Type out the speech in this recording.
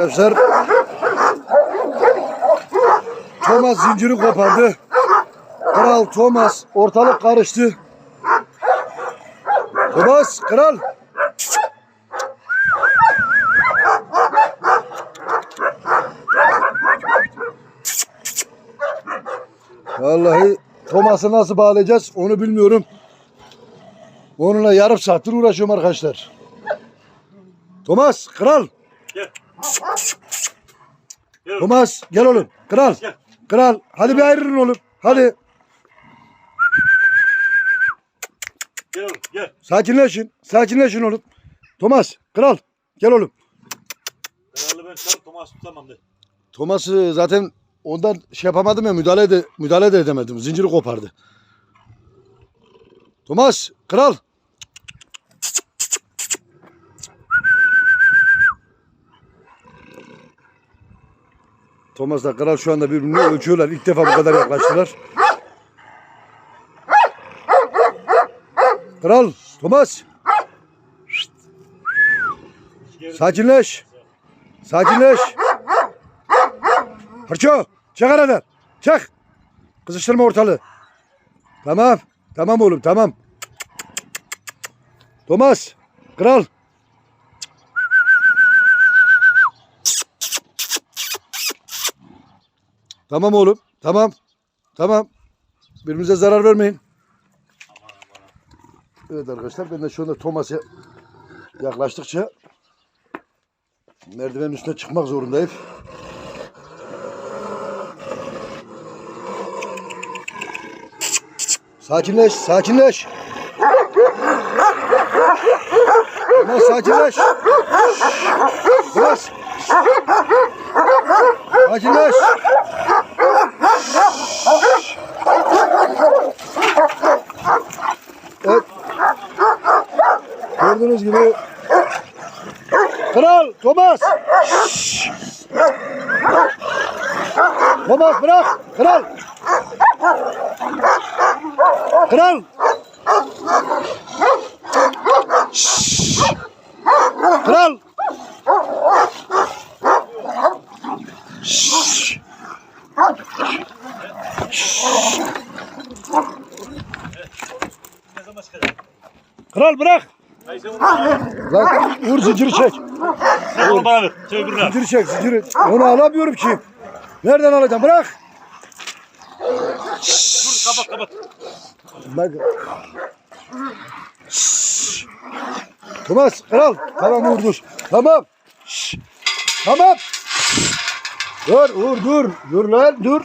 Arkadaşlar Thomas zinciri kopardı. Kral Thomas ortalık karıştı. Thomas kral. Vallahi Thomas'ı nasıl bağlayacağız onu bilmiyorum. Onunla yarım saattir uğraşıyorum arkadaşlar. Thomas kral. Gel. Thomas gel oğlum. Kral. Gel. Kral. Hadi bir ayrılın oğlum. Hadi. Gel oğlum gel. Sakinleşin. Sakinleşin oğlum. Thomas. Kral. Gel oğlum. Herhalde ben sarı Thomas tutamam de. Thomas'ı zaten ondan şey yapamadım ya müdahale de, müdahale de edemedim. Zinciri kopardı. Thomas. Kral. Thomas'la Kral şu anda birbirini ölçüyorlar. İlk defa bu kadar yaklaştılar. Kral. Thomas. Sakinleş. Sakinleş. Fırço. Çık aradan. Çık. Kızıştırma ortalığı. Tamam. Tamam oğlum tamam. Thomas. Kral. Tamam oğlum. Tamam. Tamam. Birbirimize zarar vermeyin. Evet arkadaşlar ben de şu anda Thomas'a yaklaştıkça merdivenin üstüne çıkmak zorundayım. Sakinleş, sakinleş. Biraz sakinleş. Biraz. Sakinleş. Gördüğünüz gibi Kral Thomas. Thomas bırak. Kral. Kral. Kral. Kral bırak. Lan vur zinciri çek. Onu bana ver. Öbürünü al. Zinciri çek zinciri. Onu alamıyorum ki. Nereden alacağım? Bırak. Dur kapat kapat. Bak. Thomas kral. Tamam Uğur dur. Tamam. Şşş. Tamam. Dur Uğur dur. Dur lan dur.